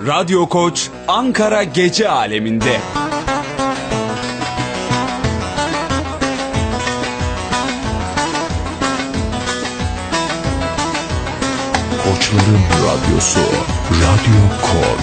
Radyo Koç Ankara Gece Aleminde. Koçların Radyosu Radyo Koç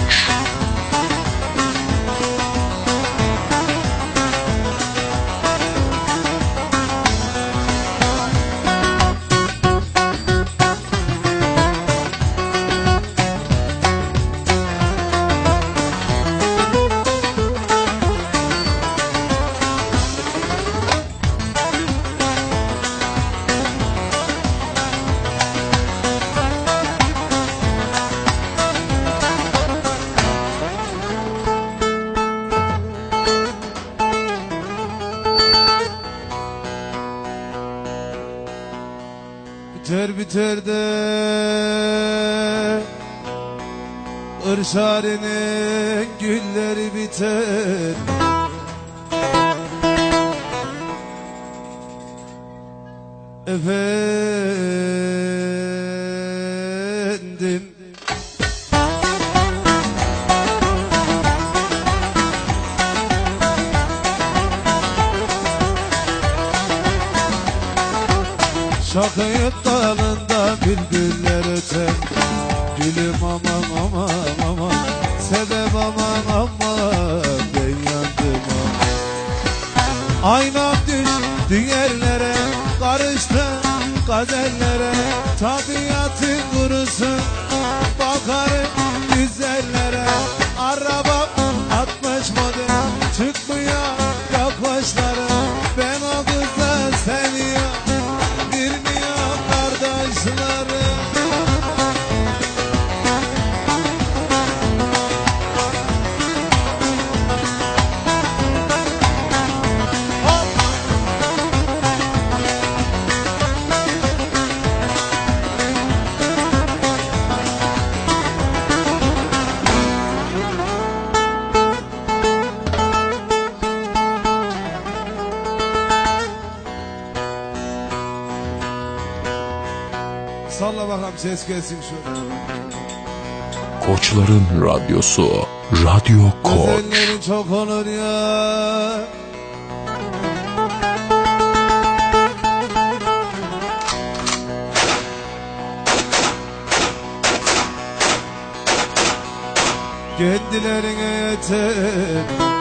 De Irşarenin gülleri biter Efendim. Şakayıp dalında bülbüller öter Gülüm aman aman aman. Sebep aman aman Ben yandım aman. Aynam düştü yerlere Karıştı kaderlere. Tabiatın kurusun Bakarım Salla bakalım ses gelsin şu. Koçların Radyosu Radyo Koç Güzellerin çok olur ya. Kendilerine yeter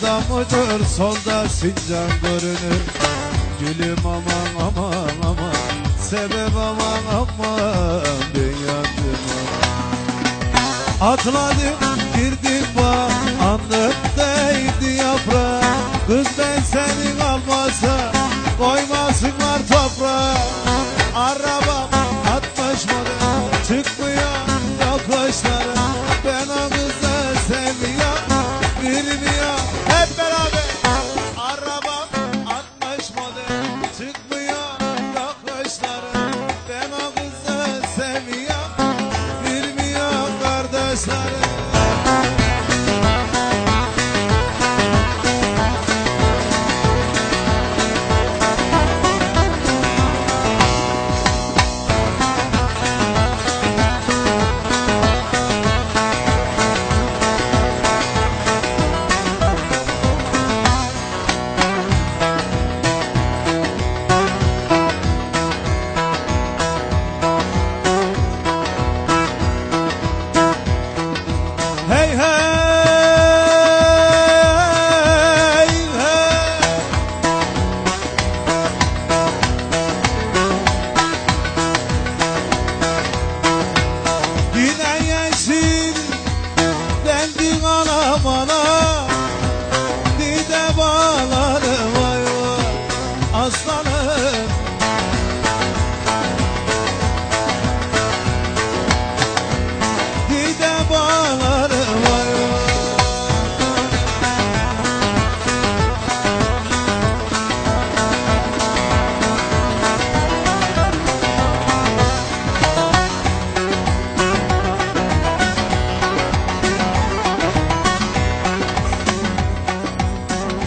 Sağda motor solda sincan görünür. Gülüm aman aman aman. Sebep aman aman. Ben yandım aman Atladım girdim bağ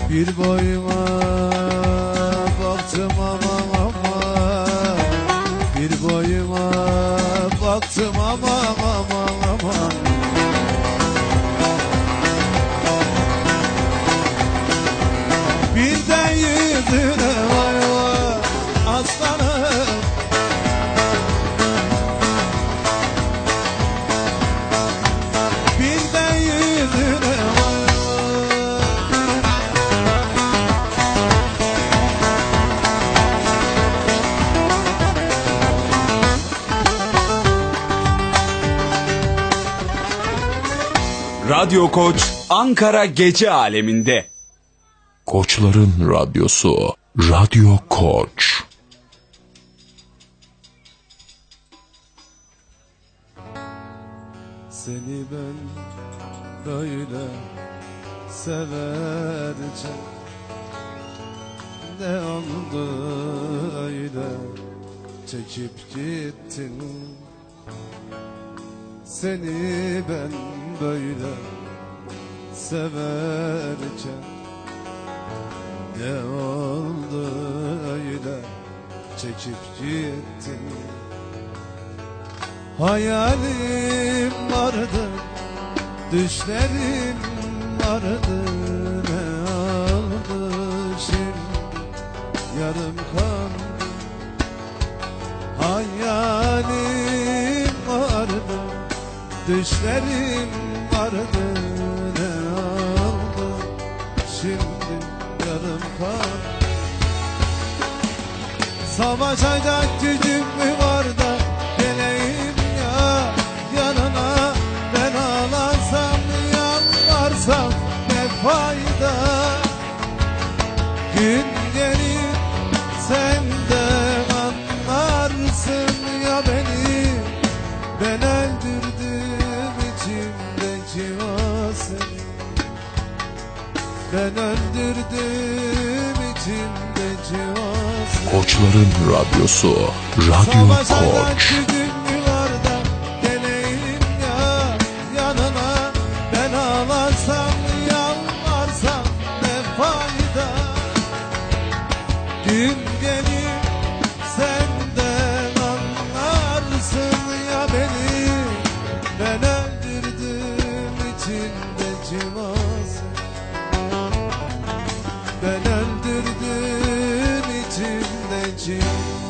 Bir boyuma baktım aman aman. Bir boyuma baktım aman aman aman. Birden yüzüne Radyo Koç Ankara Gece Aleminde. Koçların Radyosu Radyo Koç Seni ben böyle severce Ne oldu öyle çekip gittin Seni ben böyle severce Ne oldu öyle çekip gittin? Hayalim vardı, düşlerim vardı Ne oldu şimdi? Yarım kaldı düşlerim vardı Ne oldu şimdi yarım kaldı. Savaşacak gücüm mü var da geleyim ya yanına. Ben ağlarsam yalvarsam ne fayda? Gün öldürdüm içimdeki o seni Koçların Radyosu Radyo Koç gücüm mü var da geleyim ya yanına Ben ağlarsam yalvarsam ne fayda? Gün gelir de